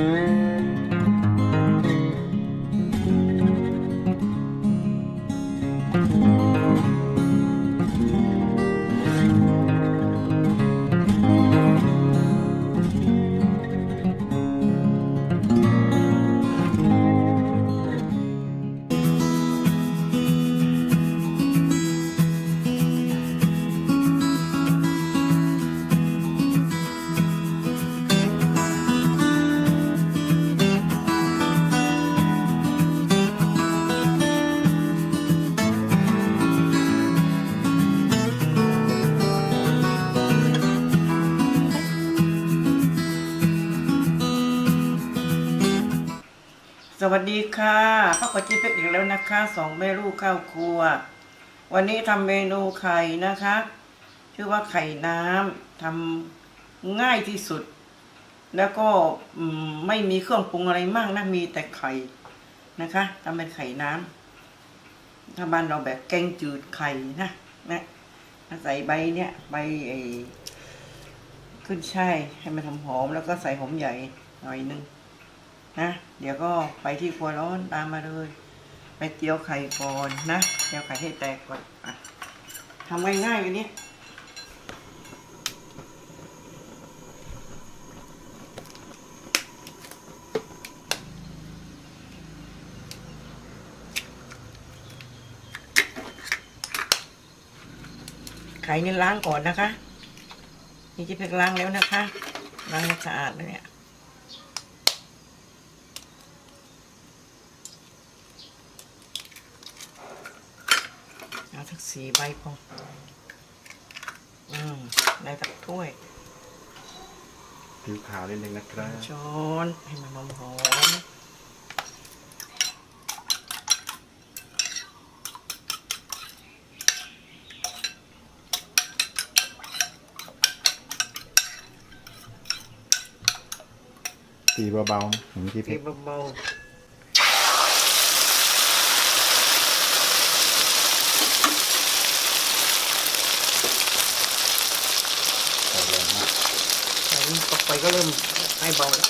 ส วัสดีค่ะข้าวกะทิเป็ดอีกแล้วนะคะสองแม่ลูกข้าวครัว วันนี้ทำเมนูไข่นะคะ ชื่อว่าไข่น้ำทำง่ายที่สุด แล้วก็ไม่มีเครื่องปรุงอะไรมากนะมีแต่ไข่นะคะทำเป็นไข่น้ำถ้าบ้านเราแบบแกงจืดไข่นะนะใส่ใบเนี้ยใบไอ้ขึ้นช่ายให้มันหอมๆแล้วก็ใส่หอมใหญ่หน่อยนึง นะ เดี๋ยวก็ไปที่ครัวร้อนตามมาเลย ไปเจียวไข่ก่อนนะเจียวไข่ให้แตกก่อนอะทำง่ายๆกันนี้ไข่นี่ล้างก่อนนะคะ นี่จะเพิ่งล้างแล้วนะคะ ล้างให้สะอาดเลยเนี่ย เอา สักสี่ใบพออืมได้สักถ้วยผิวขาวนิดนึงนะครับช้อนให้มันหอมหอมๆตีเบาๆอย่างที่ตีพี่เบาใส่แรงมาก ๆใส่ ต่อไปก็เริ่มให้เบาแล้ว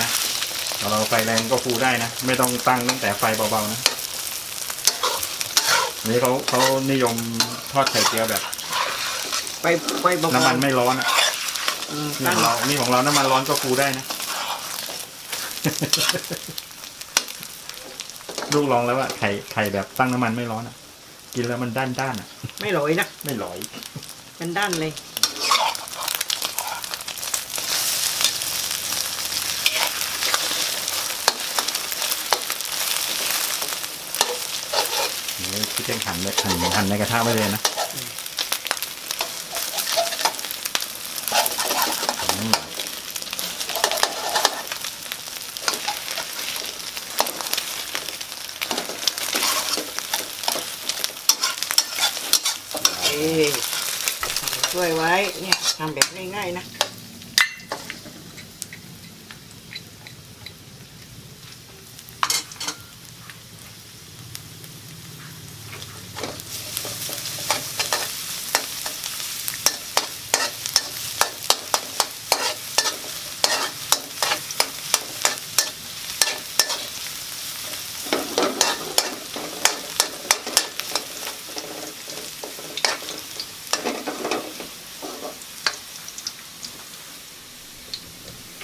นะเราเราไฟแรงก็ฟูได้นะ ไม่ต้องตั้งตั้งแต่ไฟเบาๆนะอันนี่เขาเขานิยมทอดไข่เจียวแบบไปไปเบาๆน้ำมันไม่ร้อนอะอืมนี่ตั้ของงเรานี่ของเราน้ำมันร้อนก็ฟูได้นะ ลูกลองแล้วว่าไข่ไข่แบบตั้งน้ำมันไม่ร้อนอะกินแล้วมันด้านด้านๆอะไม่หลอยนะไม่หลอยเป็นด้านเลย นี่พี่เท่งหั่นเลยหั่นหั่นในกระทะไว้เลยนะ ช่วยไว้เนี่ยทำแบบง่ายๆนะ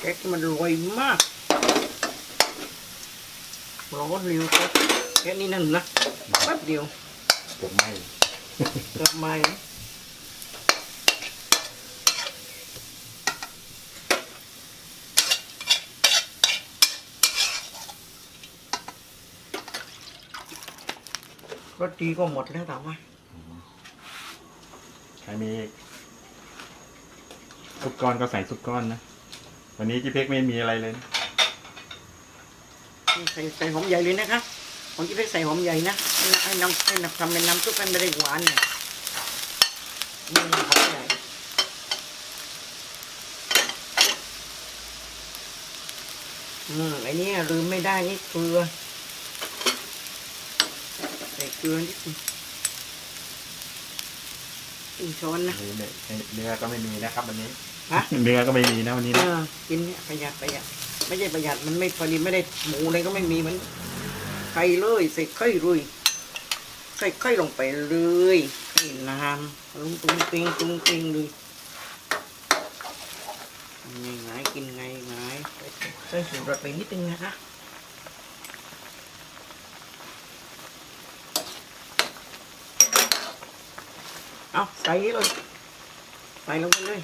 แก๊ก มันรวยมากร้อนเร็วแก๊กแค่นี้นั่นนะแป๊บเดียวเกือบไหม้เกือบไหม้รสดีก็หมดแล้วถามว่าใครมีซุปก้อนก็ใส่ซุปก้อนนะ วันนี้พี่เพ็กไม่มีอะไรเลยนะใส่ใส่หอมใหญ่เลยนะคะผมจะไปใส่หอมใหญ่นะให้น้ำให้น้ำทำเป็นน้ำซุปให้ไม่ได้หวานเนี่ยนี่หอมใหญ่อืมไอ้นี่ลืมไม่ได้นี่เกลือเกส่เกลือนิดนึงครึ่งช้อนนะเนื้อเนื้อก็ไม่มีนะครับวันนี้ ฮะเนื้อก็ไม่มีนะวันนี้เอนะอกินเนี่ยประหยัดประหยัด ไม่ใช่ประหยัดมันไม่พอดีไม่ได้หมูอะไรก็ไม่มีมันไข่เลยใส่ไข่เลยใส่ไข่ลงไปเลยไข่น้ำลุงตุ้งติงตุ้งติงเลยทำไงไงกินไงไงใส่สูตรไปนิดนึงนะคะเอาใส่เลยใส่ลงไปเลย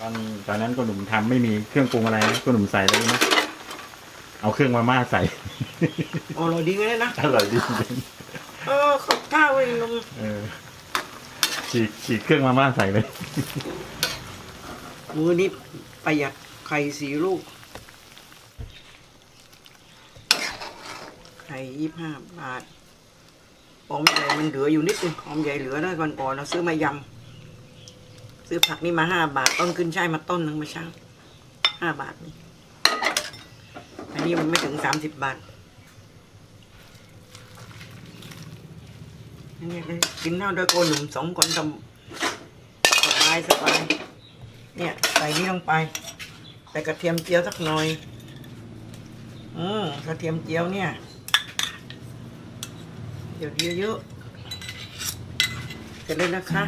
ตอนตอนนั้นก็หนุ่มทำไม่มีเครื่องปรุงอะไรนะก็หนุ่มใส่เลยนะเอาเครื่องมาม่าใส่อร่อยดีเลยนะอร่อยดีจริงเออข้าวข้าวเองลุงเออฉีกฉีกเครื่องมาม่าใส่เลยมือนี้ประหยัดไข่สีลูก ไข่ยี่ห้าบาทหอมใหญ่มันเหลืออยู่นิดนึงหอมใหญ่เหลือนะก่อนก่อนเราซื้อมายำ ซื้อผักนี่มาห้าบาท ต้นขึ้นช่ายมาต้นหนึ่งเมาเช้าห้าบาทนี่ อันนี้มันไม่ถึงสามสิบบาทนี่กินเหล้าด้วยโกนหนุ่มสองคนทำสบายสบาย เนี่ยใส่นี่ลงไป ใส่กระเทียมเจียวสักหน่อย อืมกระเทียมเจียวเนี่ย เดี๋ยวเยอะๆเสร็จเลยนะคะ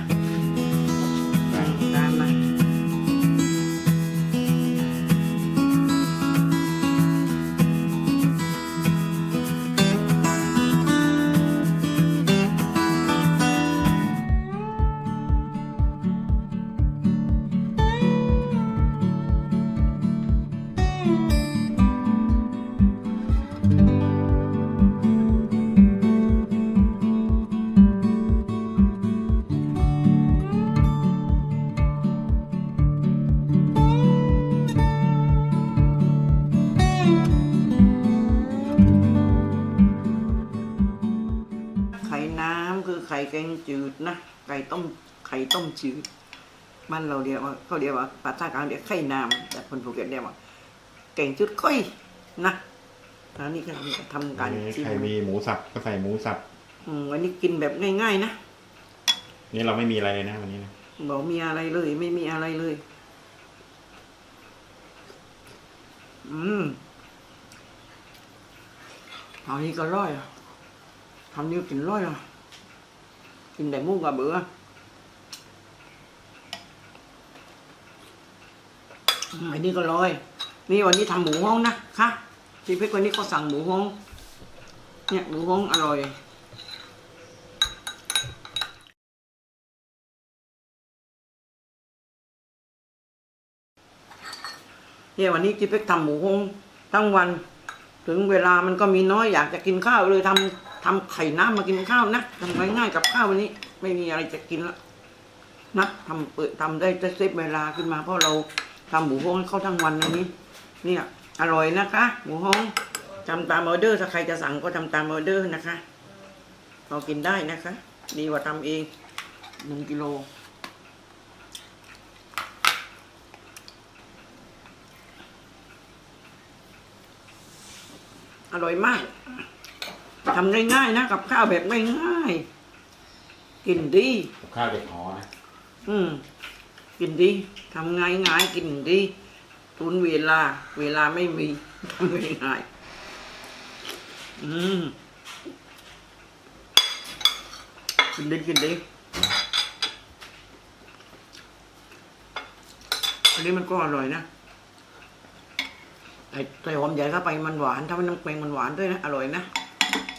น้ำคือไข่แกงจืดนะไก่ต้มไข่ต้มจืดบ้านเราเรียกว่าเขาเรียกว่าภาษากลางเรียกไข่น้ำแต่คนภูเก็ตเรียกว่าแกงจืดก้อยนะอันนี้ก็ทำการชิมใครมีหมูสับก็ใส่หมูสับอืมวันนี้กินแบบง่ายๆนะนี่เราไม่มีอะไรเลยนะวันนี้นะบอกมีอะไรเลย ไม่มีอะไรเลย อืมเอานี้ก็ร่อยอะ ทำนี้กินร่อยอะกินแต่หมูกับเบื่ออันนี้ก็ร้อย นี่วันนี้ทำหมูฮ้องนะคะพี่เพชรวันนี้เขาสั่งหมูฮ้อง เนี่ยหมูฮ้องอร่อยเนี่ยวันนี้จิ๊บเป๊กทำหมูฮงทั้งวัน ถึงเวลามันก็มีน้อยอยากจะกินข้าวเลยทำ ทำไข่น้ำมากินข้าวนะทำง่ายๆกับข้าววันนี้ ไม่มีอะไรจะกินละนะทำเปิดทำได้จะเซฟเวลาขึ้นมา เพราะเราทำหมูฮงให้เขาทั้งวันอันนี้ เนี่ย อร่อยนะคะ หมูฮ้องทำตามออเดอร์ถ้าใครจะสั่งก็ทำตามออเดอร์นะคะเรากินได้นะคะ ดีกว่าทำเองหนึ่งกิโลอร่อยมาก ทำง่ายๆนะกับข้าวแบบง่ายๆกินดี กับข้าวเด็กหอนะอืมกินดีทำง่ายๆกินดีทุนเวลา เวลาไม่มีทำง่ายๆอืมกินดีกินดีอันนี้มันก็อร่อยนะไอ้ใส่หอมใหญ่เข้าไปมันหวานถ้ามันน้ำแกงมันหวานด้วยนะอร่อยนะ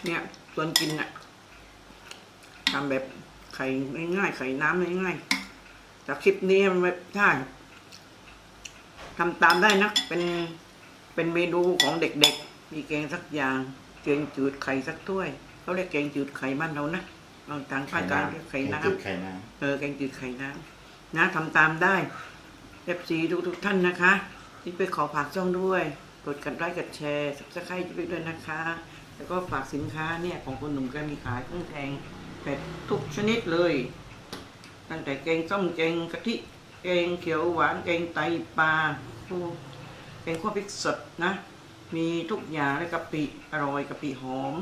เนี่ยส่วนกินน่ะทำแบบไข่ง่ายๆไข่น้ำง่ายๆจากคลิปนี้มันไม่ใช่ทำตามได้นะ เป็นเป็นเมนูของเด็กๆ มีแกงสักอย่างแกงจืดไข่สักถ้วยเขาเรียกแกงจืดไข่บ้านเรานะบางทางภาคกลางเรียกไข่น้ำจืดไข่น้เออแกงจืดไข่น้ำนะทำตามได้เอฟซีทุกทุกๆท่านนะคะที่ไปขอฝากช่องด้วย กดกันไลค์กดแชร์สับสไครต์ไปด้วยนะคะ แล้วก็ฝากสินค้าเนี่ยของคุณหนุ่มแกมีขายเครื่องแกงเผ็ดทุกชนิดเลย ตั้งแต่แกงส้มแกงกะทิแกงเขียวหวานแกงไตปลาโอ้แกงข้าวพริกสดนะ มีทุกอย่างเลยกะปิอร่อยกะปิหอม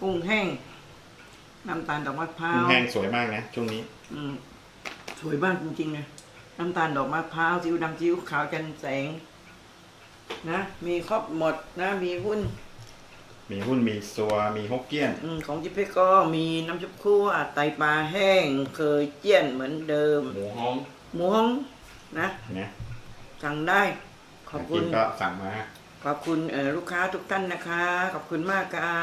กุ้งแห้งน้ำตาลดอกมะพร้ากุ้งวแห้งสวยมากนะช่วงนี้ อืมสวยมากจริงๆนะน้ำตาลดอกมะพร้าวซีอิ๊วดำซีอิ๊วขาวจันแสง นะ มีครบหมดนะ มีหุ้น มีหุ้นมีซัวมีฮกเกี้ยนอมของจิ๊บเป้ก็มีน้ำซุปคั่วไตปลาแห้ง เคยเจี้ยนเหมือนเดิม หมูฮ้องหมูฮ้องนะ นะสั่งได้ขอบคุกิณ นก็สั่งมา ขอบคุณเอ่อลูกค้าทุกท่านนะคะ ขอบคุณมากค่ะ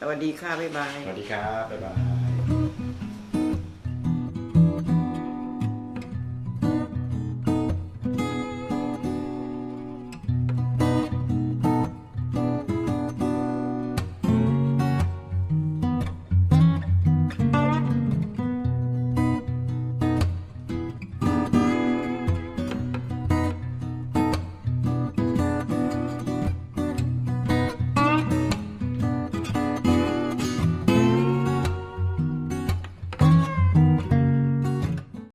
สวัสดีค่ะ บ๊ายบาย สวัสดีครับ บ๊ายบาย